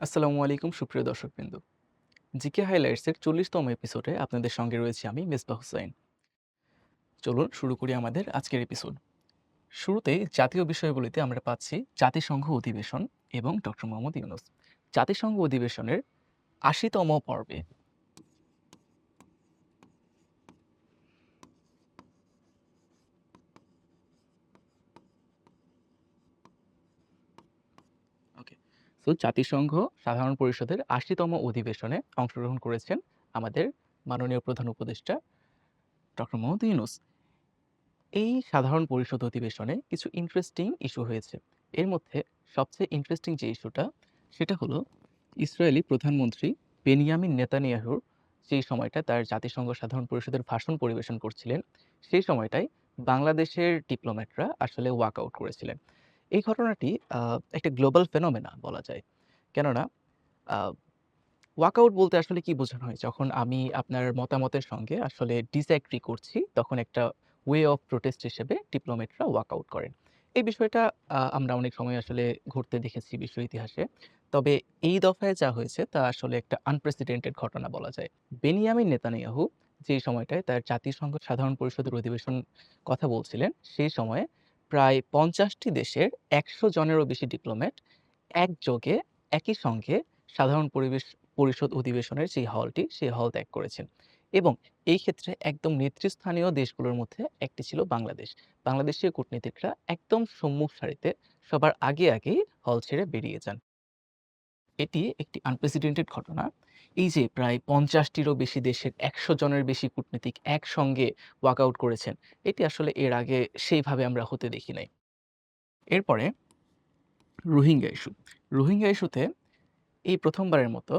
আসসালামু আলাইকুম, সুপ্রিয় দর্শকবৃন্দ। জিকে হাইলাইটসের চল্লিশতম এপিসোডে আপনাদের সঙ্গে রয়েছি আমি মিসবাহ হুসাইন। চলুন শুরু করি আমাদের আজকের এপিসোড। শুরুতে জাতীয় বিষয়গুলিতে আমরা পাচ্ছি জাতিসংঘ অধিবেশন এবং ডক্টর মোহাম্মদ ইউনুস। জাতিসংঘ অধিবেশনের আশিতম পর্বে সো জাতিসংঘ সাধারণ পরিষদের আশিতম অধিবেশনে অংশগ্রহণ করেছেন আমাদের মাননীয় প্রধান উপদেষ্টা ডক্টর মোহাম্মদ ইউনুস। এই সাধারণ পরিষদ অধিবেশনে কিছু ইন্টারেস্টিং ইস্যু হয়েছে। এর মধ্যে সবচেয়ে ইন্টারেস্টিং যে ইস্যুটা সেটা হলো ইসরায়েলি প্রধানমন্ত্রী বেনিয়ামিন নেতানিয়াহুর সেই সময়টা তার জাতিসংঘ সাধারণ পরিষদের ভাষণ পরিবেশন করছিলেন, সেই সময়টায় বাংলাদেশের ডিপ্লোম্যাটরা আসলে ওয়াক আউট করেছিলেন। এই ঘটনাটি একটা গ্লোবাল ফেনোমেনা বলা যায় কেননা ওয়াকআউট বলতে আসলে কি বোঝানো হয়? যখন আমি আপনার মতামতের সঙ্গে আসলে ডিসএগ্রি করছি, তখন একটা ওয়ে অফ প্রোটেস্ট হিসেবে ডিপ্লোমেটরা ওয়াকআউট করেন। এই বিষয়টা আমরা অনেক সময় আসলে ঘটতে দেখেছি বিশ্ব ইতিহাসে। তবে এই দফায় যা হয়েছে তা আসলে একটা আনপ্রেসিডেন্টেড ঘটনা বলা যায়। বেনিয়ামিন নেতানিয়াহু যে সময়টায় তার জাতিসংঘ সাধারণ পরিষদের অধিবেশন কথা বলছিলেন, সেই সময়ে প্রায় পঞ্চাশটি দেশের ১০০ জনেরও বেশি ডিপ্লোম্যাট একযোগে একই সঙ্গে সাধারণ পরিবেশ পরিষদ অধিবেশনের যে হলটি, সেই হল ত্যাগ করেছেন। এবং এই ক্ষেত্রে একদম নেতৃস্থানীয় দেশগুলোর মধ্যে একটি ছিল বাংলাদেশ। বাংলাদেশীয় কূটনীতিকরা একদম সম্মুখ সারিতে সবার আগে, আগেই হল ছেড়ে বেরিয়ে যান। এটি একটি আনপ্রেসিডেন্টেড ঘটনা। এই যে প্রায় পঞ্চাশটিরও বেশি দেশের ১০০ জনের বেশি কূটনীতিক একসঙ্গে ওয়াকআউট করেছেন, এটি আসলে এর আগে সেইভাবে আমরা হতে দেখি নাই। এরপরে রোহিঙ্গা ইস্যু। রোহিঙ্গা ইস্যুতে এই প্রথমবারের মতো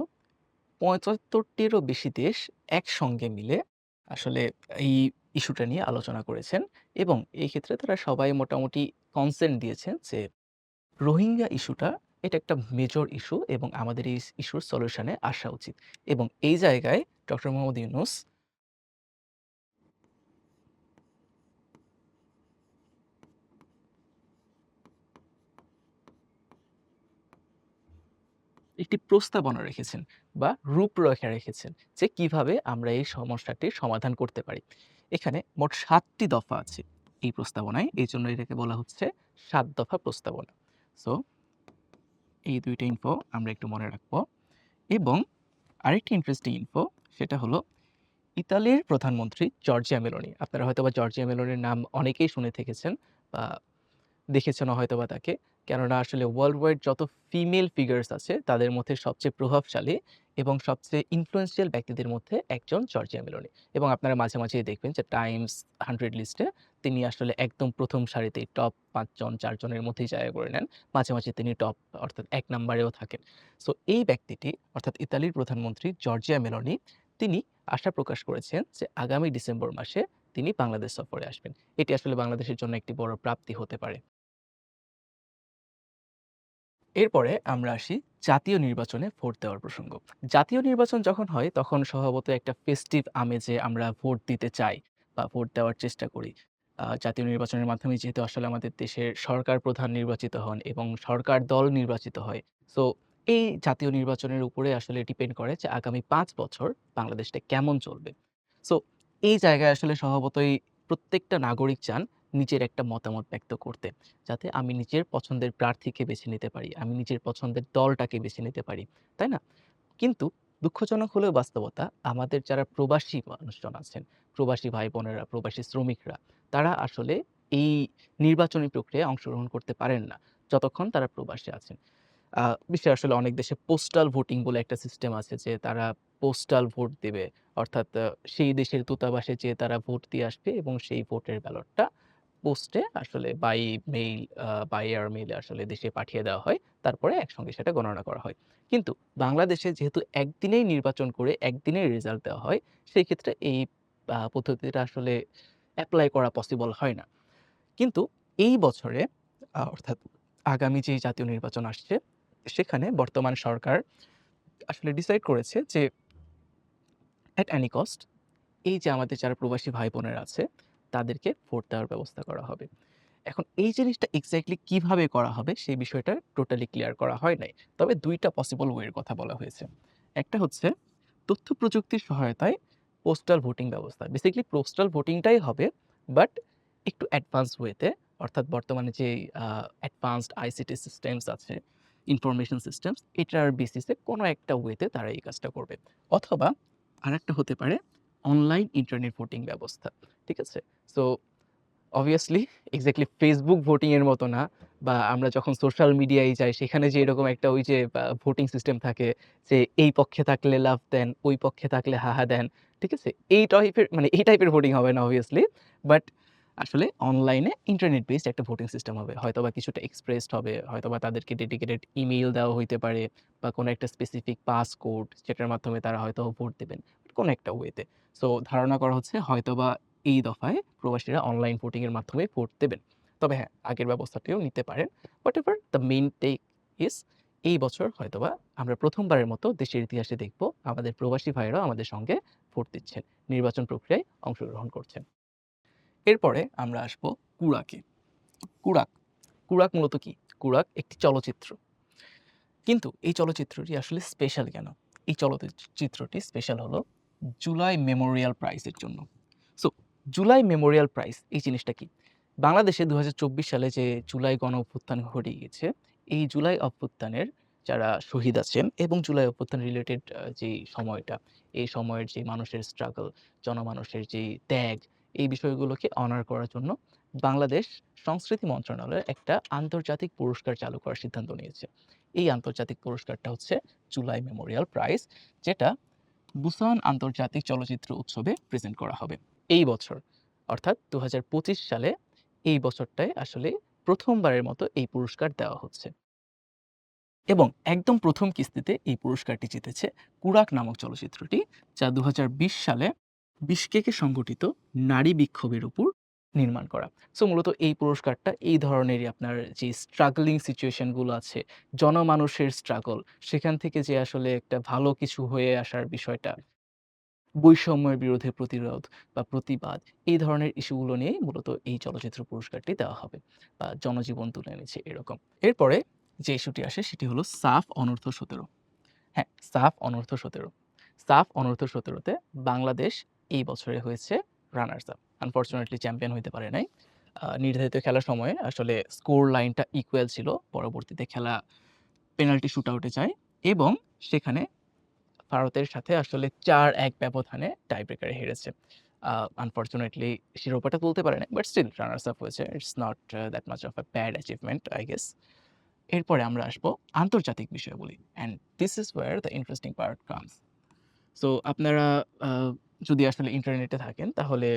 ৭৫ টিরও বেশি দেশ একসঙ্গে মিলে আসলে এই ইস্যুটা নিয়ে আলোচনা করেছেন এবং এই ক্ষেত্রে তারা সবাই মোটামুটি কনসেন্ট দিয়েছেন যে রোহিঙ্গা ইস্যুটা এটা একটা মেজর ইস্যু এবং আমাদের এই ইস্যুর সলিউশনে আসা উচিত এবং এই জায়গায় ডক্টর মোহাম্মদ ইউনুস একটি প্রস্তাবনা রেখেছেন বা রূপরেখা রেখেছেন যে কীভাবে আমরা এই সমস্যাটির সমাধান করতে পারি। এখানে মোট সাতটি দফা আছে এই প্রস্তাবনায়। এই জন্য এটাকে বলা হচ্ছে সাত দফা প্রস্তাবনা। সো এই দুইটা ইনফো আমরা একটু মনে রাখব এবং আরেকটি ইন্টারেস্টিং ইনফো সেটা হলো ইতালির প্রধানমন্ত্রী জর্জিয়া মেলোনি। আপনারা হয়তোবা জর্জিয়া মেলোনির নাম অনেকেই শুনে থেকেছেন বা দেখেছেনও হয়তোবা তাকে। কেননা আসলে ওয়ার্ল্ড ওয়াইড যত ফিমেল ফিগার্স আছে তাদের মধ্যে সবচেয়ে প্রভাবশালী এবং সবচেয়ে ইনফ্লুয়েন্সিয়াল ব্যক্তিদের মধ্যে একজন জর্জিয়া মেলোনি। এবং আপনারা মাঝে, মাঝেই দেখবেন যে টাইমস 100 লিস্টে তিনি আসলে একদম প্রথম সারিতেই টপ ৫ জন ৪ মধ্যেই জায়গা করে নেন। মাঝে, মাঝে তিনি টপ অর্থাৎ এক নাম্বারেও থাকেন। সো এই ব্যক্তিটি অর্থাৎ ইতালির প্রধানমন্ত্রী জর্জিয়া মেলোনি তিনি আশা প্রকাশ করেছেন যে আগামী ডিসেম্বর মাসে তিনি বাংলাদেশ সফরে আসবেন। এটি আসলে বাংলাদেশের জন্য একটি বড় প্রাপ্তি হতে পারে। এরপরে আমরা আসি জাতীয় নির্বাচনে ভোট দেওয়ার প্রসঙ্গ। জাতীয় নির্বাচন যখন হয়, তখন স্বভাবত একটা ফেস্টিভ আমেজে আমরা ভোট দিতে চাই বা ভোট দেওয়ার চেষ্টা করি। জাতীয় নির্বাচনের মাধ্যমে যেহেতু আসলে আমাদের দেশের সরকার প্রধান নির্বাচিত হন এবং সরকার দল নির্বাচিত হয়। সো এই জাতীয় নির্বাচনের উপরে আসলে ডিপেন্ড করে যে আগামী পাঁচ বছর বাংলাদেশটা কেমন চলবে। সো এই জায়গায় আসলে স্বভাবতই প্রত্যেকটা নাগরিক চান নিজের একটা মতামত ব্যক্ত করতে। যাতে আমি নিজের পছন্দের প্রার্থীকে বেছে নিতে পারি। আমি নিজের পছন্দের দলটাকে বেছে নিতে পারি। তাই না? কিন্তু দুঃখজনক হলেও বাস্তবতা আমাদের যারা প্রবাসী মানুষজন আছেন, প্রবাসী ভাই-বোনেরা, প্রবাসী শ্রমিকরা, তারা আসলে এই নির্বাচনী প্রক্রিয়ায় অংশগ্রহণ করতে পারেন না, যতক্ষণ তারা প্রবাসে আছেন। বিশ্বের আসলে অনেক দেশে পোস্টাল ভোটিং বলে একটা সিস্টেম আছে যে তারা পোস্টাল ভোট দেবে। অর্থাৎ সেই দেশের দূতাবাসে যেয়ে তারা ভোট দিয়ে আসবে এবং সেই ভোটের ব্যালটটা পোস্টে আসলে বাই মেইল বাই এয়ার মেইলে আসলে দেশে পাঠিয়ে দেওয়া হয়। তারপরে একসঙ্গে সেটা গণনা করা হয়। কিন্তু বাংলাদেশে যেহেতু একদিনেই নির্বাচন করে একদিনেই রেজাল্ট দেওয়া হয়, সেই ক্ষেত্রে এই পদ্ধতিটা আসলে এপ্লাই করা পসিবল হয় না। কিন্তু এই বছরে অর্থাৎ আগামী যে জাতীয় নির্বাচন আসছে, সেখানে বর্তমান সরকার আসলে ডিসাইড করেছে যে অ্যাট অ্যানি কস্ট এই যে আমাদের যারা প্রবাসী ভাই-বোনেরা আছে, তাদেরকে ভোট দেওয়ার ব্যবস্থা করা হবে। এখন এই জিনিসটা এক্সাক্টলি কীভাবে করা হবে সেই বিষয়টা টোটালি ক্লিয়ার করা হয় নাই। তবে দুইটা পসিবল ওয়ের কথা বলা হয়েছে। একটা হচ্ছে তথ্য প্রযুক্তির সহায়তায় পোস্টাল ভোটিং ব্যবস্থা। বেসিক্যালি পোস্টাল ভোটিংটাই হবে বাট একটু অ্যাডভান্স ওয়েতে অর্থাৎ বর্তমানে যে অ্যাডভান্সড আইসিটি সিস্টেমস আছে, ইনফরমেশন সিস্টেমস এটার বেসিসে কোনো একটা ওয়েতে তারা এই কাজটা করবে। অথবা আরেকটা হতে পারে অনলাইন ইন্টারনেট ভোটিং ব্যবস্থা। ঠিক আছে? সো অবভিয়াসলি এক্সাক্টলি ফেসবুক ভোটিংয়ের মতো না বা আমরা যখন সোশ্যাল মিডিয়ায় যাই সেখানে যে এরকম একটা ওই যে ভোটিং সিস্টেম থাকে যে এই পক্ষে থাকলে লাভ দেন, ওই পক্ষে থাকলে হাহা দেন। ঠিক আছে? এই টাইপের মানে এই টাইপের ভোটিং হবে না অবভিয়াসলি। বাট আসলে অনলাইনে ইন্টারনেট বেসড একটা ভোটিং সিস্টেম হবে। হয়তোবা কিছুটা এক্সপ্রেসড হবে, হয়তোবা তাদেরকে ডেডিকেটেড ইমেইল দেওয়া হইতে পারে বা কোনো একটা স্পেসিফিক পাস কোড যেটার মাধ্যমে তারা হয়তো ভোট দিবেন। কোনো একটা ওয়েতে। সো ধারণা করা হচ্ছে হয়তোবা এই দফায় প্রবাসীরা অনলাইন ভোটিং এর মাধ্যমে ভোট দেবেন। তবে হ্যাঁ, আগের ব্যবস্থাটিও নিতে পারেন। Whatever the main take is এই বছর হয়তোবা আমরা প্রথমবারের মতো দেশের ইতিহাসে দেখব আমাদের প্রবাসী ভাইয়েরাও আমাদের সঙ্গে ভোট দিচ্ছেন। নির্বাচন প্রক্রিয়ায় অংশগ্রহণ করছেন। এরপরে আমরা আসব কুরাকে। কুড়াক কুড়াক মূলত কি? কুড়াক একটি চলচ্চিত্র। কিন্তু এই চলচ্চিত্রটি আসলে স্পেশাল কেন? এই চলতি চিত্রটি স্পেশাল হলো জুলাই মেমোরিয়াল প্রাইজের জন্য। সো জুলাই মেমোরিয়াল প্রাইজ এই জিনিসটা কি? বাংলাদেশে ২০২৪ সালে যে জুলাই গণ অভ্যুত্থান ঘটে গিয়েছে, এই জুলাই অভ্যুত্থানের যারা শহীদ আছেন এবং জুলাই অভ্যুত্থান রিলেটেড যে সময়টা, এই সময়ের যে মানুষের স্ট্রাগল, জনমানুষের যে ত্যাগ, এই বিষয়গুলোকে অনার করার জন্য বাংলাদেশ সংস্কৃতি মন্ত্রণালয় একটা আন্তর্জাতিক পুরস্কার চালু করার সিদ্ধান্ত নিয়েছে। এই আন্তর্জাতিক পুরস্কারটা হচ্ছে জুলাই মেমোরিয়াল প্রাইজ যেটা বুসান আন্তর্জাতিক চলচ্চিত্র উৎসবে প্রেজেন্ট করা হবে এই বছর। অর্থাৎ দু হাজার পঁচিশ সালে এই বছরটায় আসলে প্রথমবারের মতো এই পুরস্কার দেওয়া হচ্ছে। এবং একদম প্রথম কিস্তিতে এই পুরস্কারটি জিতেছে কুরাক নামক চলচ্চিত্রটি, যা দু হাজার বিশ সালে বিশকেকে সংগঠিত নারী বিক্ষোভের উপর নির্মাণ করা। সো মূলত এই পুরস্কারটা এই ধরনেরই আপনার যে স্ট্রাগলিং সিচুয়েশনগুলো আছে, জনমানুষের স্ট্রাগল সেখান থেকে যে আসলে একটা ভালো কিছু হয়ে আসার বিষয়টা, বৈষম্যের বিরুদ্ধে প্রতিরোধ বা প্রতিবাদ এই ধরনের ইস্যুগুলো নিয়ে মূলত এই চলচ্চিত্র পুরস্কারটি দেওয়া হবে বা জনজীবন তুলে এনেছে এরকম। এরপরে যে ইস্যুটি আসে সেটি হলো সাফ অনর্থ সতেরো হ্যাঁ, সাফ অনর্থ সতেরো সাফ অনর্থ সতেরোতে বাংলাদেশ এই বছরে হয়েছে রানার্স আপ। আনফরচুনেটলি চ্যাম্পিয়ন হইতে পারে নাই। নির্ধারিত খেলার সময়ে আসলে স্কোর লাইনটা ইকুয়াল ছিল। পরবর্তীতে খেলা পেনাল্টি শুটআউটে যায় এবং সেখানে ভারতের সাথে আসলে ৪-১ ব্যবধানে টাই ব্রেকারে হেরেছে। আনফরচুনেটলি শিরোপাটা তুলতে পারে নাই। বাট স্টিল রানার্স আপ হয়েছে। It's not that much of a bad achievement I guess. এরপরে আমরা আসব আন্তর্জাতিক বিষয়াবলী and this is where the interesting part comes. So আপনারা যদি আসলে ইন্টারনেটে থাকেন তাহলে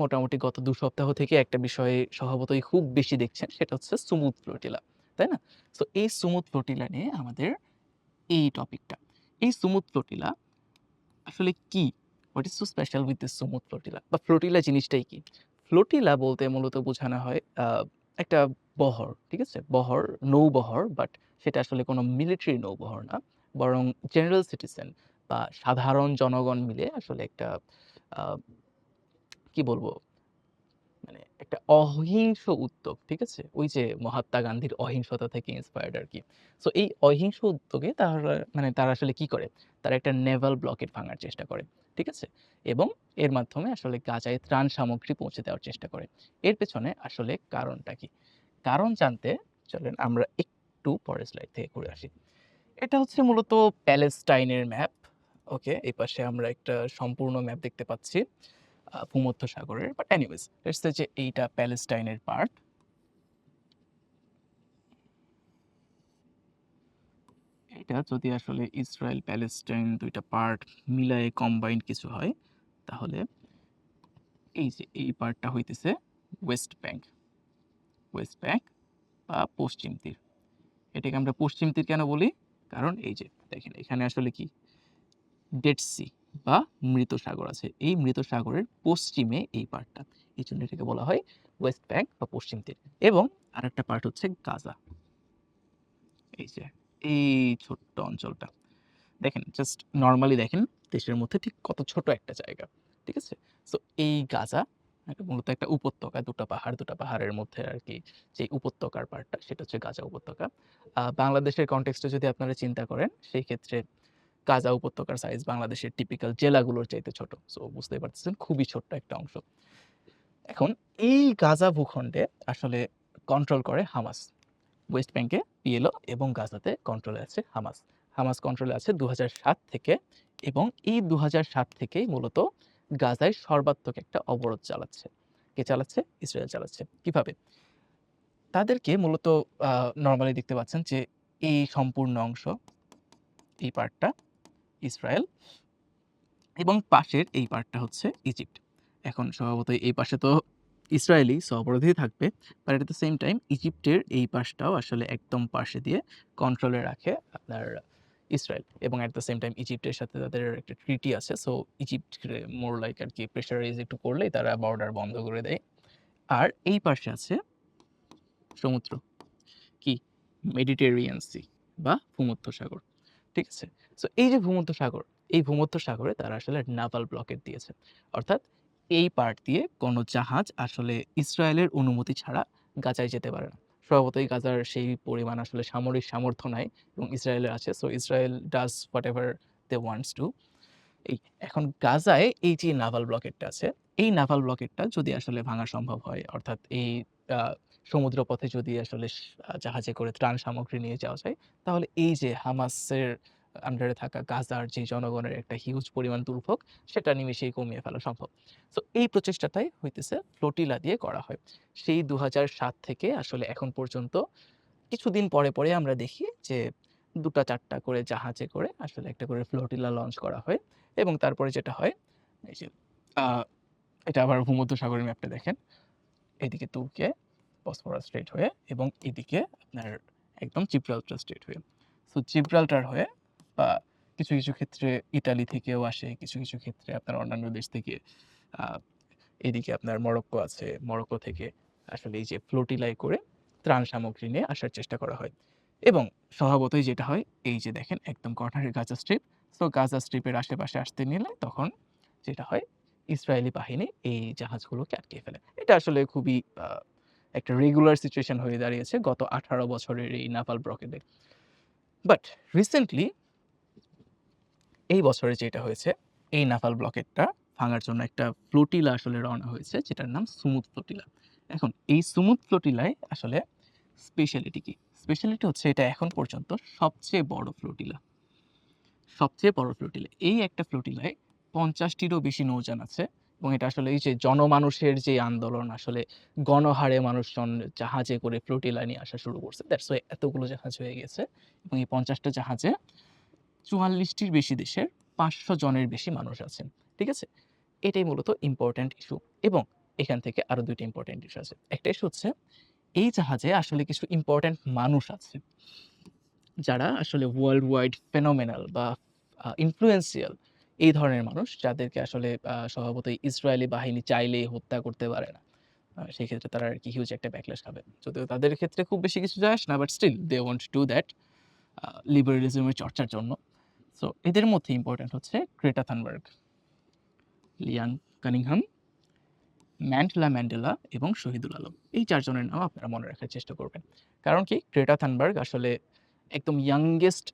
মোটামুটি গত ২ সপ্তাহ থেকে একটা বিষয় স্বভাবতই খুব বেশি দেখছেন সেটা হচ্ছে সুমুদ ফ্লোটিলা। তাই না? সো এই সুমুদ ফ্লোটিলা নিয়ে আমাদের এই টপিকটা। এই সুমুদ ফ্লোটিলা আসলে কি? What is so special with this Sumud flotilla বা ফ্লোটিলা জিনিসটাই কি? ফ্লোটিলা বলতে মূলত বোঝানো হয় একটা বহর, ঠিক আছে? বহর, নৌবহর বাট সেটা আসলে কোনো মিলিটারি নৌবহর না। বরং জেনারেল সিটিজেন বা সাধারণ জনগণ মিলে আসলে একটা কি বলব? মানে একটা অহিংস উদ্যোগ, ঠিক আছে? ওই যে মহাত্মা গান্ধীর অহিংসতা থেকে ইন্সপায়ার্ড আরকি। সো এই অহিংস উদ্যোগে তারা মানে তারা আসলে কি করে? তারা একটা নেভাল ব্লকেট ভাঙার চেষ্টা করে। ঠিক আছে? এবং এর মাধ্যমে আসলে গাজায় ত্রাণ সামগ্রী পৌঁছে দেওয়ার চেষ্টা করে। এর পেছনে আসলে কারণটা কি? কারণ জানতে চলেন আমরা একটু পরের স্লাইড থেকে ঘুরে আসি। এটা হচ্ছে মূলত প্যালেস্টাইনের ম্যাপ। ওকে? এই পাশে আমরা একটা সম্পূর্ণ ম্যাপ দেখতে পাচ্ছি। ভূমধ্য সাগরের। বাট এনিওয়েজ লেটস যে এইটা প্যালেস্টাইনের পার্ট। এটা যদি আসলে ইসরায়েল, প্যালেস্টাইন দুইটা পার্ট মিলায়ে কম্বাইন্ড কিছু হয়, তাহলে এই যে এই পার্টটা হইতেছে ওয়েস্ট ব্যাংক। ওয়েস্ট ব্যাংক বা পশ্চিম তীর। এটাকে আমরা পশ্চিম তীর কেন বলি? কারণ এই যে দেখেন এখানে আসলে কি? ডেড সি বা মৃত সাগর আছে। এই মৃত সাগরের পশ্চিমে এই পার্টটা। এই জন্য এটাকে বলা হয় ওয়েস্ট ব্যাংক বা পশ্চিম তীর। এবং আরেকটা পার্ট হচ্ছে গাজা। এই যে এই ছোট্ট অঞ্চলটা। দেখেন জাস্ট নর্মালি দেখেন দেশের মধ্যে ঠিক কত ছোট একটা জায়গা। ঠিক আছে? সো এই গাজা মূলত একটা উপত্যকা, ২ টা পাহাড়, ২ টা পাহাড়ের মধ্যে আর কি যে উপত্যকার পার্টটা সেটা হচ্ছে গাজা উপত্যকা। বাংলাদেশের কনটেক্সট যদি আপনারা চিন্তা করেন সেই ক্ষেত্রে গাজা উপত্যকার সাইজ বাংলাদেশের টিপিক্যাল জেলাগুলোর চাইতে ছোট। সো বুঝতেই পারতেছেন খুবই ছোট্ট একটা অংশ। এখন এই গাজা ভূখণ্ডে আসলে কন্ট্রোল করে হামাস। ওয়েস্ট ব্যাংকে পিএলও এবং গাজাতে কন্ট্রোলে আছে হামাস। হামাস কন্ট্রোলে আছে ২০০৭ থেকে এবং এই ২০০৭ থেকেই মূলত গাজায় সর্বাত্মক একটা অবরোধ চালাচ্ছে। কে চালাচ্ছে? ইসরায়েল চালাচ্ছে। কীভাবে? তাদেরকে মূলত নর্মালি দেখতে পাচ্ছেন যে এই সম্পূর্ণ অংশ, এই পার্টটা ইসরায়েল এবং পাশের এই পার্টটা হচ্ছে ইজিপ্ট। এখন স্বভাবতই এই পাশে তো ইসরায়েলি সো থাকবে। But at the same time ইজিপ্টের এই পাশটাও আসলে একদম পাশে দিয়ে কন্ট্রোলে রাখে আপনার ইসরায়েল এবং এট দ্য সেম টাইম ইজিপ্টের সাথে তাদের একটা ট্রিটি আছে। সো ইজিপ্ট মোর লাইক আর কি প্রেশারাইজ একটু করলেই তারা বর্ডার বন্ধ করে দেয়। আর এই পাশে আছে সমুদ্র। কি? মেডিটেরিয়ান সি বা ভূমধ্যসাগর। ঠিক আছে? সো এই যে ভূমধ্য সাগর এই ভূমধ্য সাগরে তারা আসলে নাভাল ব্লকেট দিয়েছে। অর্থাৎ এই পার্ট দিয়ে কোনো জাহাজ আসলে ইসরায়েলের অনুমতি ছাড়া গাজায় যেতে পারে না। স্বভাবতই গাজার সেই পরিমাণ আসলে সামরিক সামর্থ্য নাই এবং ইসরায়েলের আছে। So Israel does whatever they wants to. এই এখন গাজায় এই যে নাভাল ব্লকেটটা আছে, এই নাভাল ব্লকেটটা যদি আসলে ভাঙা সম্ভব হয় অর্থাৎ এই সমুদ্রপথে যদি আসলে জাহাজে করে ত্রাণ সামগ্রী নিয়ে যাওয়া যায়, তাহলে এই যে হামাসের আন্ডারে থাকা গাজার যে জনগণের একটা হিউজ পরিমাণ দুর্ভোগ সেটা নিমেষেই কমিয়ে ফেলা সম্ভব। তো এই প্রচেষ্টাটাই হইতেছে ফ্লোটিলা দিয়ে করা হয়। সেই ২০০৭ থেকে আসলে এখন পর্যন্ত কিছুদিন পরে, পরে আমরা দেখি যে ২ টা ৪ টা করে জাহাজে করে আসলে একটা করে ফ্লোটিলা লঞ্চ করা হয় এবং তারপরে যেটা হয় এই যে এটা আবার ভূমধ্যসাগরের ম্যাপটা দেখেন। এদিকে তুর্কিয়ে বসফরাস স্ট্রেইট হয়ে এবং এদিকে আপনার একদম জিব্রাল্টার স্ট্রেইট হয়ে। সো জিব্রাল্টার হয়ে বা কিছু, কিছু ক্ষেত্রে ইতালি থেকেও আসে, কিছু, কিছু ক্ষেত্রে আপনার অন্যান্য দেশ থেকে এদিকে আপনার মরক্কো আছে। মরক্কো থেকে আসলে এই যে ফ্লোটিলায় করে ত্রাণ সামগ্রী নিয়ে আসার চেষ্টা করা হয়। এবং স্বভাবতই যেটা হয় এই যে দেখেন একদম কর্নারের গাজা স্ট্রিপ। সো গাজা স্ট্রিপের আশেপাশে আসতে নিলে তখন যেটা হয় ইসরায়েলি বাহিনী এই জাহাজগুলোকে আটকে ফেলে। এটা আসলে খুবই একটা রেগুলার সিচুয়েশন হয়ে দাঁড়িয়েছে গত ১৮ বছরের এই নাভাল ব্লকেডে। বাট রিসেন্টলি এই বছরে যেটা হয়েছে, এই নাভাল ব্লকেটটা ভাঙার জন্য একটা ফ্লোটিলা আসলে রওনা হয়েছে যেটার নাম সুমুদ ফ্লোটিলা। এখন এই সুমুদ ফ্লোটিলায় আসলে স্পেশালিটি কি? স্পেশালিটি হচ্ছে এটা এখন পর্যন্ত সবচেয়ে বড় ফ্লোটিলা। সবচেয়ে বড় ফ্লোটিলা। এই একটা ফ্লোটিলায় পঞ্চাশটিরও বেশি নৌযান আছে এবং এটা আসলে এই যে জনমানুষের যে আন্দোলন, আসলে গণহারে মানুষজন জাহাজে করে ফ্লোটিলা নিয়ে আসা শুরু করছে। দ্যাটস ওয়াই এতগুলো জাহাজ হয়ে গেছে এবং এই ৫০ টা জাহাজে ৪৪ টির বেশি দেশের ৫০০ জনের বেশি মানুষ আছেন। ঠিক আছে? এটাই মূলত ইম্পর্ট্যান্ট ইস্যু এবং এখান থেকে আরও ২ টা ইম্পোর্টেন্ট ইস্যু আছে। একটা ইস্যু হচ্ছে, এই জাহাজে আসলে কিছু ইম্পোর্টেন্ট মানুষ আছে। যারা আসলে ওয়ার্ল্ড ওয়াইড ফেনোমেনাল বা ইনফ্লুয়েন্সিয়াল এই ধরনের মানুষ যাদেরকে আসলে স্বভাবতই ইসরায়েলি বাহিনী চাইলেই হত্যা করতে পারে না। আ সেক্ষেত্রে তারা আর কি হিউজ একটা ব্যাকল্যাশ খাবে। যদিও তাদের ক্ষেত্রে খুব বেশি কিছু যায় না but still they want to that a liberalism এর চর্চার জন্য। সো এদের মধ্যে ইম্পোর্টেন্ট হচ্ছে Greta Thunberg, Liam Cunningham, Mandela Mandela এবং শহীদুল আলম। এই ৪ জনের নাম আপনারা মনে রাখার চেষ্টা করবেন। কারণ কি? গ্রেটা থানবার্গ আসলে একদম ইয়াংগেস্ট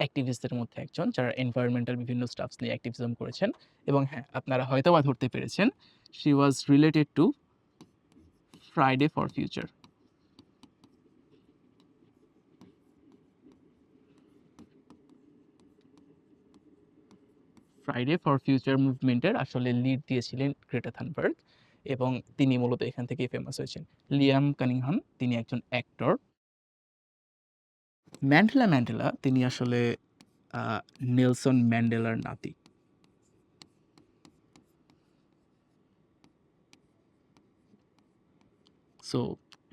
অ্যাক্টিভিস্টদের মধ্যে একজন যারা এনভায়রনমেন্টাল বিভিন্ন স্টাফস নিয়ে অ্যাক্টিভিজম করেছেন এবং হ্যাঁ, আপনারা হয়তো বা ধরতে পেরেছেন she was related to Friday for future. Friday for future মুভমেন্টের আসলে লিড দিয়েছিলেন গ্রেটা থানবার্গ এবং তিনি মূলত এখান থেকেই ফেমাস হয়েছেন। লিয়াম কানিংহাম তিনি একজন অ্যাক্টর। ম্যান্ডেলা ম্যান্ডেলা তিনি আসলে নেলসন ম্যান্ডেলার নাতি। সো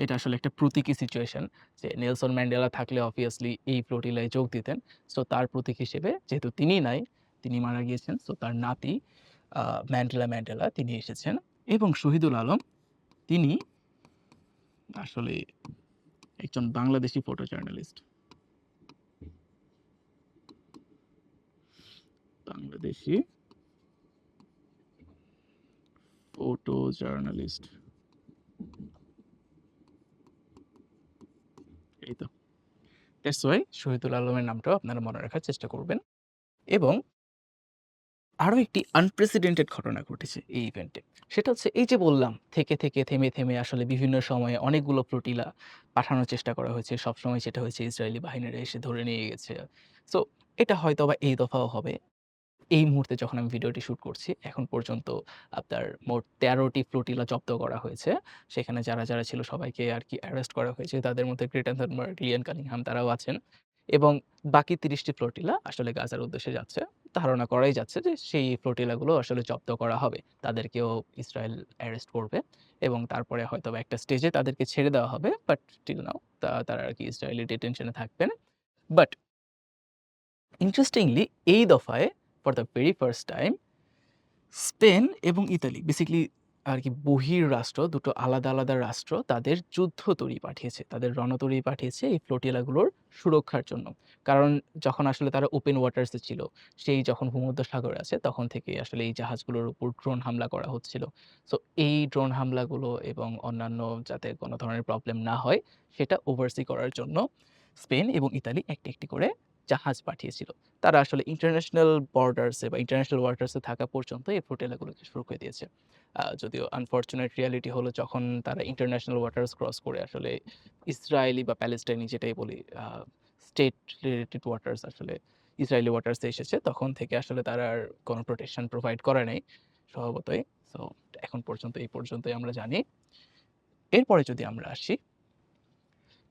এটা আসলে একটা প্রতীকী সিচুয়েশন যে নেলসন ম্যান্ডেলা থাকলে অবভিয়াসলি এই ফ্লোটিলায় যোগ দিতেন। সো তার প্রতীক হিসেবে যেহেতু তিনি নাই, তিনি মারা গিয়েছেন। সো তার নাতি ম্যান্ডেলা ম্যান্ডেলা তিনি এসেছেন এবং শহীদুল আলম তিনি আসলে একজন Bangladeshi photo journalist. Bangladeshi photo journalist এই তো। দ্যাটস শহীদুল আলমের নামটাও আপনারা মনে রাখার চেষ্টা করবেন। এবং আরও একটি আনপ্রেসিডেন্টেড ঘটনা ঘটেছে এই ইভেন্টে সেটা হচ্ছে এই যে বললাম, থেকে থেকে থেমে থেমে আসলে বিভিন্ন সময়ে অনেকগুলো ফ্লোটিলা পাঠানোর চেষ্টা করা হয়েছে। সবসময় যেটা হয়েছে ইসরায়েলি বাহিনীরা এসে ধরে নিয়ে গেছে। সো এটা হয়তো বা এই দফাও হবে। এই মুহূর্তে যখন আমি ভিডিওটি শ্যুট করছি, এখন পর্যন্ত আপনার মোট তেরোটি ফ্লোটিলা জব্দ করা হয়েছে। সেখানে যারা যারা ছিল সবাইকে আর কি অ্যারেস্ট করা হয়েছে। তাদের মধ্যে গ্রেটার থানবার্গ লিয়ান কানিংহাম তারাও আছেন। এবং বাকি তিরিশটি ফ্লোটিলা আসলে গাজার উদ্দেশ্যে যাচ্ছে। ধারণা করাই যাচ্ছে যে সেই ফ্লোটিলাগুলো আসলে জব্দ করা হবে। তাদেরকেও ইসরায়েল অ্যারেস্ট করবে এবং তারপরে হয়তো একটা স্টেজে তাদেরকে ছেড়ে দেওয়া হবে। বাট টিল নাও তারা আর কি ইসরায়েলি ডিটেনশনে থাকবেন। বাট ইন্টারেস্টিংলি এই দফায় for the very first time Spain এবং ইতালি বেসিক্যালি আর কি বহির রাষ্ট্র, দুটো আলাদা আলাদা রাষ্ট্র তাদের যুদ্ধ তরী পাঠিয়েছে, তাদের রণতরী পাঠিয়েছে এই ফ্লোটিলাগুলোর সুরক্ষার জন্য। কারণ যখন আসলে তারা ওপেন ওয়াটার্সে ছিল, সেই যখন ভূমধ্য সাগরে আছে, তখন থেকে আসলে এই জাহাজগুলোর উপর ড্রোন হামলা করা হচ্ছিল। সো এই ড্রোন হামলাগুলো এবং অন্যান্য যাতে কোনো ধরনের প্রবলেম না হয়, সেটা ওভারসি করার জন্য স্পেন এবং ইতালি একটি একটি করে জাহাজ পাঠিয়েছিল। তারা আসলে ইন্টারন্যাশনাল বর্ডার্সে বা ইন্টারন্যাশনাল ওয়াটার্সে থাকা পর্যন্ত এই ফ্লোটিলাগুলোকে শুরু করে দিয়েছে। যদিও আনফর্চুনেট রিয়ালিটি হলো যখন তারা ইন্টারন্যাশনাল ওয়াটার্স ক্রস করে আসলে ইসরায়েলি বা প্যালেস্টাইনি যেটাই বলি স্টেট রিলেটেড ওয়াটার্স আসলে ইসরায়েলি ওয়াটার্সে এসেছে, তখন থেকে আসলে তারা আর কোনো প্রোটেকশন প্রোভাইড করে নাই স্বভাবতই। সো এখন পর্যন্ত, এই পর্যন্তই আমরা জানি। এরপরে যদি আমরা আসি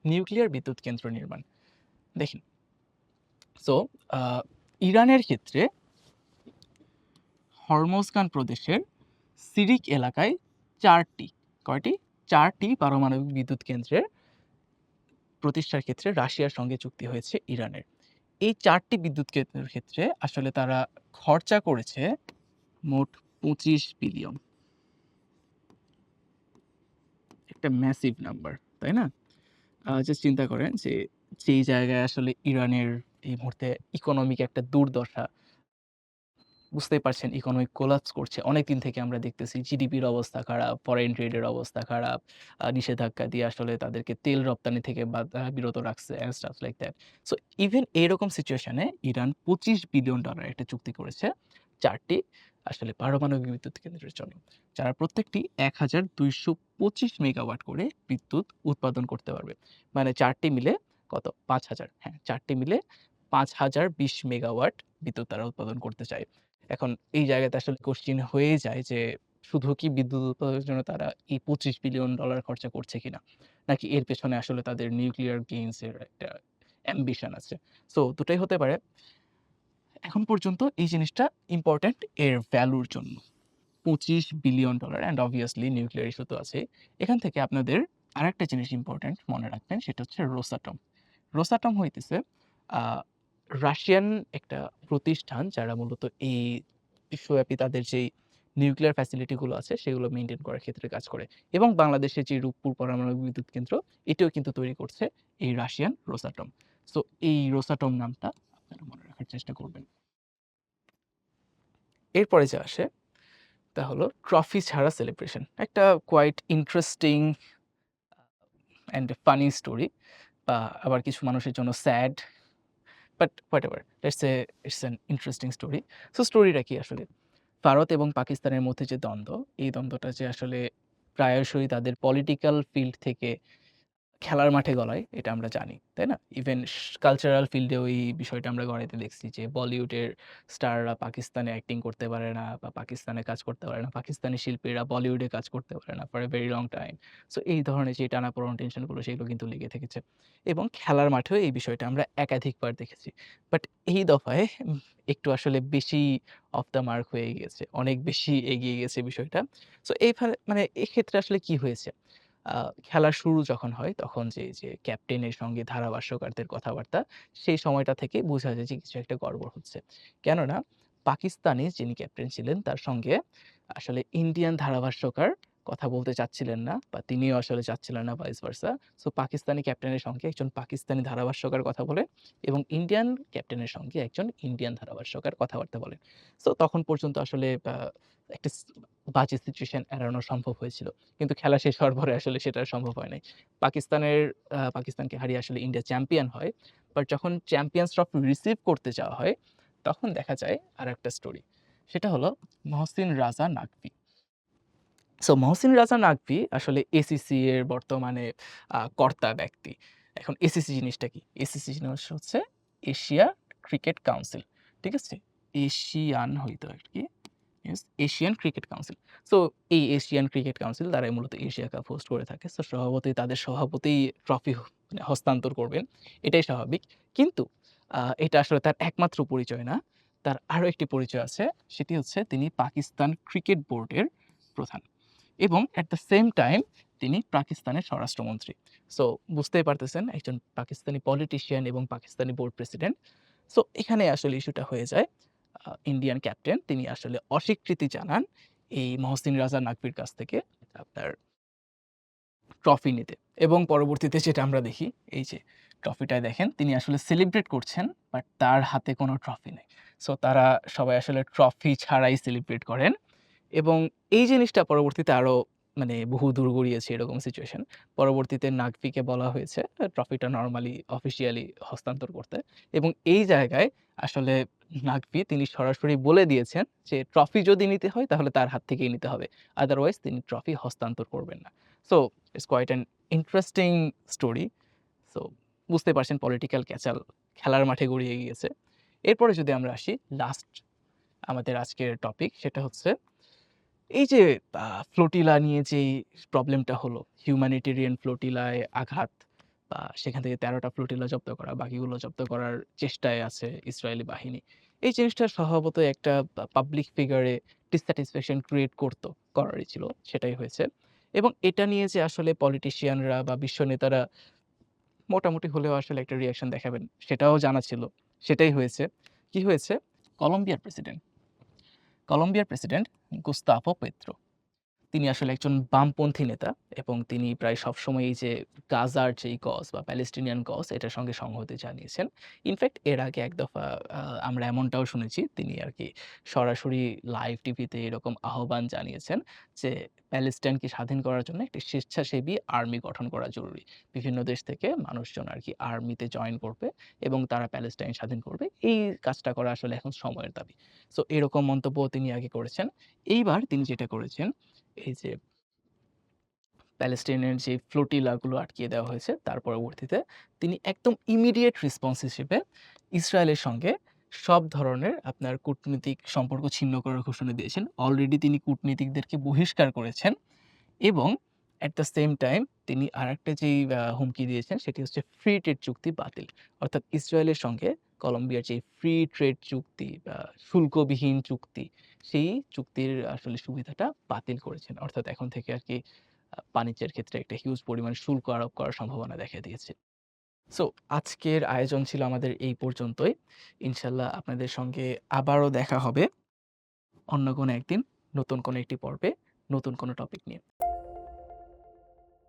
নিউক্লিয়ার বিদ্যুৎ কেন্দ্র নির্মাণ। দেখুন সো ইরানের ক্ষেত্রে হরমোজগান প্রদেশের সিরিক এলাকায় চারটি, কয়টি? চারটি পারমাণবিক বিদ্যুৎ কেন্দ্রের প্রতিষ্ঠার ক্ষেত্রে রাশিয়ার সঙ্গে চুক্তি হয়েছে ইরানের। এই চারটি বিদ্যুৎ কেন্দ্রের ক্ষেত্রে আসলে তারা খরচা করেছে মোট পঁচিশ বিলিয়ন। একটা ম্যাসিভ নাম্বার তাই না? জাস্ট চিন্তা করেন যে, যেই জায়গায় আসলে ইরানের এই মুহূর্তে ইকোনমিক একটা দুর্দশা। বুঝতেই পারছেন ইকোনমিক কোলাপস করছে। অনেকদিন থেকে আমরা দেখতেছি জিডিপির অবস্থা খারাপ ফরেন ট্রেডের অবস্থা খারাপ নিষেধাজ্ঞা দিয়ে আসলে তাদেরকে তেল রপ্তানি থেকে বিরত রাখছে লাইক দ্যাট সো ইভেন এইরকম সিচুয়েশনে ইরান পঁচিশ বিলিয়ন ডলার একটা চুক্তি করেছে, চারটি আসলে পারমাণবিক বিদ্যুৎ কেন্দ্রের জন্য। যারা প্রত্যেকটি এক হাজার দুইশো পঁচিশ মেগাওয়াট করে বিদ্যুৎ উৎপাদন করতে পারবে। মানে চারটি মিলে কত? পাঁচ হাজার। হ্যাঁ চারটি মিলে পাঁচ হাজার বিশ মেগাওয়াট বিদ্যুৎ তারা উৎপাদন করতে চায়। এখন এই জায়গাতে আসলে কোশ্চিন হয়ে যায় যে, শুধু কি বিদ্যুৎ উৎপাদনের জন্য তারা এই পঁচিশ বিলিয়ন ডলার খরচা করছে কিনা? নাকি এর পেছনে আসলে তাদের নিউক্লিয়ার গেইনস একটা অ্যাম্বিশন আছে? সো দুটাই হতে পারে। এখন পর্যন্ত এই জিনিসটা ইম্পর্ট্যান্ট এর ভ্যালুর জন্য। পঁচিশ billion dollar and obviously nuclear issue তো আছে এখান থেকে আপনাদের আরেকটা জিনিস ইম্পর্ট্যান্ট মনে রাখবেন, সেটা হচ্ছে রোসাটম। রোসাটম হইতেছে রাশিয়ান একটা প্রতিষ্ঠান যারা মূলত এই বিশ্বব্যাপী তাদের যেই নিউক্লিয়ার ফ্যাসিলিটিগুলো আছে, সেগুলো মেনটেন করার ক্ষেত্রে কাজ করে। এবং বাংলাদেশের যে রূপপুর পারমাণবিক বিদ্যুৎ কেন্দ্র, এটিও কিন্তু তৈরি করছে এই রাশিয়ান রোসাটম সো এই রোসাটম নামটা আপনারা মনে রাখার চেষ্টা করবেন। এরপরে যে আসে, তা হলো ট্রফি ছাড়া সেলিব্রেশন একটা quite interesting and funny story বা আবার কিছু মানুষের জন্য sad but whatever it's a it's an interesting story so স্টোরিটা কি আসলে? ভারত এবং পাকিস্তানের মধ্যে যে দ্বন্দ্ব, এই দ্বন্দ্বটা যে আসলে প্রায়শই তাদের পলিটিক্যাল ফিল্ড থেকে খেলার মাঠে গলায়, এটা আমরা জানি, তাই না? ইভেন কালচারাল ফিল্ডেও এই বিষয়টা আমরা গড়াইতে দেখছি যে বলিউডের স্টাররা পাকিস্তানে অ্যাক্টিং করতে পারে না বা পাকিস্তানে কাজ করতে পারে না, পাকিস্তানি শিল্পীরা বলিউডে কাজ করতে পারে না for a very long time so এই ধরনের যে টানাপোড়ন টেনশনগুলো সেগুলো কিন্তু লেগে থেকেছে। এবং খেলার মাঠেও এই বিষয়টা আমরা একাধিকবার দেখেছি। বাট এই দফায় একটু আসলে বেশি অফ দ্য মার্ক হয়ে গেছে, অনেক বেশি এগিয়ে গেছে বিষয়টা। সো এই মানে এক্ষেত্রে আসলে কি হয়েছে? খেলার শুরু যখন হয়, তখন যে যে ক্যাপ্টেনের সঙ্গে ধারাভাষ্যকারদের কথাবার্তা, সেই সময়টা থেকে বোঝা যায় যে, কিছু একটা গড়বড় হচ্ছে। কেননা, পাকিস্তানি যিনি ক্যাপ্টেন ছিলেন, তার সঙ্গে আসলে ইন্ডিয়ান ধারাভাষ্যকার কথা বলতে চাচ্ছিলেন না বা তিনিও আসলে চাচ্ছিলেন না ভাইস ভার্সা। সো পাকিস্তানি ক্যাপ্টেনের সঙ্গে একজন পাকিস্তানি ধারাভাষ্যকার কথা বলে এবং ইন্ডিয়ান ক্যাপ্টেনের সঙ্গে একজন ইন্ডিয়ান ধারাভাষ্যকার কথাবার্তা বলেন। সো তখন পর্যন্ত আসলে একটা বাজে সিচুয়েশন এড়ানো সম্ভব হয়েছিল। কিন্তু খেলা শেষ হওয়ার পরে আসলে সেটা সম্ভব হয় নাই। পাকিস্তানের পাকিস্তানকে হারিয়ে আসলে ইন্ডিয়া চ্যাম্পিয়ন হয়। বাট যখন চ্যাম্পিয়ন্স ট্রফি রিসিভ করতে যাওয়া হয়, তখন দেখা যায় আর একটা স্টোরি। সেটা হলো মহসিন রাজা নাকভি। সো মহসিন রাজা নাকভি আসলে এসিসি এর বর্তমানে কর্তা ব্যক্তি। এখন এসিসি জিনিসটা কি? এসিসি জিনিস হচ্ছে এশিয়া ক্রিকেট কাউন্সিল। ঠিক আছে? এশিয়ান হইতো আর কি এশিয়ান ক্রিকেট কাউন্সিল। সো এই এশিয়ান ক্রিকেট কাউন্সিল তারাই মূলত এশিয়া কাপ হোস্ট করে থাকে। সো সভাপতি তাদের সভাপতি ট্রফি মানে হস্তান্তর করবেন। এটাই স্বাভাবিক। কিন্তু এটা আসলে তার একমাত্র পরিচয় না। তার আরও একটি পরিচয় আছে। সেটি হচ্ছে তিনি পাকিস্তান ক্রিকেট বোর্ডের প্রধান। এবং এট দ্য সেম টাইম তিনি পাকিস্তানের স্বরাষ্ট্রমন্ত্রী। সো বুঝতেই পারতেছেন, একজন পাকিস্তানি পলিটিশিয়ান এবং পাকিস্তানি বোর্ড প্রেসিডেন্ট। সো এখানে আসলে ইস্যুটা হয়ে যায়। ইন্ডিয়ান ক্যাপ্টেন তিনি আসলে অস্বীকৃতি জানান এই মহসিন রাজা নাকভির কাছ থেকে আপনার ট্রফি নিতে। এবং পরবর্তীতে যেটা আমরা দেখি, এই যে ট্রফিটায় দেখেন, তিনি আসলে সেলিব্রেট করছেন বাট তার হাতে কোনো ট্রফি নেই। সো তারা সবাই আসলে ট্রফি ছাড়াই সেলিব্রেট করেন। এবং এই জিনিসটা পরবর্তীতে আরও মানে বহু দূর গড়িয়েছে এরকম সিচুয়েশন। পরবর্তীতে নাকভিকে বলা হয়েছে ট্রফিটা নরমালি অফিসিয়ালি হস্তান্তর করতে। এবং এই জায়গায় আসলে নাকভি তিনি সরাসরি বলে দিয়েছেন যে ট্রফি যদি নিতে হয়, তাহলে তার হাত থেকেই নিতে হবে। আদারওয়াইজ তিনি ট্রফি হস্তান্তর করবেন না। So it's quite an interesting story. So বুঝতে পারছেন পলিটিক্যাল ক্যাচাল খেলার মাঠে গড়িয়ে গিয়েছে। এরপরে যদি আমরা আসি লাস্ট আমাদের আজকের টপিক সেটা হচ্ছে এই যে ফ্লোটিলা নিয়ে যেই প্রবলেমটা হলো, হিউম্যানিটেরিয়ান ফ্লোটিলায় আঘাত বা সেখান থেকে তেরোটা ফ্লোটিলা জব্দ করা, বাকিগুলো জব্দ করার চেষ্টায় আছে ইসরায়েলি বাহিনী। এই জিনিসটা স্বভাবত একটা পাবলিক ফিগারে ডিসস্যাটিসফ্যাকশন ক্রিয়েট করতো করারই ছিল, সেটাই হয়েছে। এবং এটা নিয়ে যে আসলে পলিটিশিয়ানরা বা বিশ্ব নেতারা মোটামুটি হলেও আসলে একটা রিঅ্যাকশন দেখাবেন, সেটাও জানা ছিল। সেটাই হয়েছে। কি হয়েছে? কলম্বিয়ার প্রেসিডেন্ট কলম্বিয়ার প্রেসিডেন্ট গুস্তাফো পেত্রো। তিনি আসলে একজন বামপন্থী নেতা এবং তিনি প্রায় সবসময় এই যে গাজার যেই কজ বা প্যালেস্টিনিয়ান কজ এটার সঙ্গে সংহতি জানিয়েছেন। ইনফ্যাক্ট এর আগে এক দফা আমরা এমনটাও শুনেছি, তিনি আর কি সরাসরি লাইভ টিভিতে এরকম আহ্বান জানিয়েছেন যে প্যালেস্টাইনকে স্বাধীন করার জন্য একটি স্বেচ্ছাসেবী আর্মি গঠন করা জরুরি। বিভিন্ন দেশ থেকে মানুষজন আর কি আর্মিতে জয়েন করবে এবং তারা প্যালেস্টাইন স্বাধীন করবে। এই কাজটা করা আসলে এখন সময়ের দাবি। সো এরকম মন্তব্য তিনি আগে করেছেন। এইবার তিনি যেটা করেছেন এই যে প্যালেস্টাইনের যে ফ্লোটিলাগুলো আটকিয়ে দেওয়া হয়েছে, তার পরবর্তীতে তিনি একদম ইমিডিয়েট রেসপন্স হিসেবে ইসরায়েলের সঙ্গে সব ধরনের আপনার কূটনৈতিক সম্পর্ক ছিন্ন করার ঘোষণা দিয়েছেন। অলরেডি তিনি কূটনীতিকদেরকে বহিষ্কার করেছেন এবং এট দ্য সেম টাইম তিনি আরেকটা যেই হুমকি দিয়েছেন সেটি হচ্ছে ফ্রি ট্রেড চুক্তি বাতিল। অর্থাৎ ইসরায়েলের সঙ্গে কলম্বিয়ার যে ফ্রি ট্রেড চুক্তি বা শুল্কবিহীন চুক্তি, সেই চুক্তির আসলে সুবিধাটা বাতিল করেছেন। অর্থাৎ এখন থেকে আর কি বাণিজ্যের ক্ষেত্রে একটা হিউজ পরিমাণ শুল্ক আরোপ করার সম্ভাবনা দেখা দিয়েছে। সো আজকের আয়োজন ছিল আমাদের এই পর্যন্তই। ইনশাল্লাহ আপনাদের সঙ্গে আবারও দেখা হবে অন্য কোনো একদিন, নতুন কোনো একটি পর্বে, নতুন কোনো টপিক নিয়ে।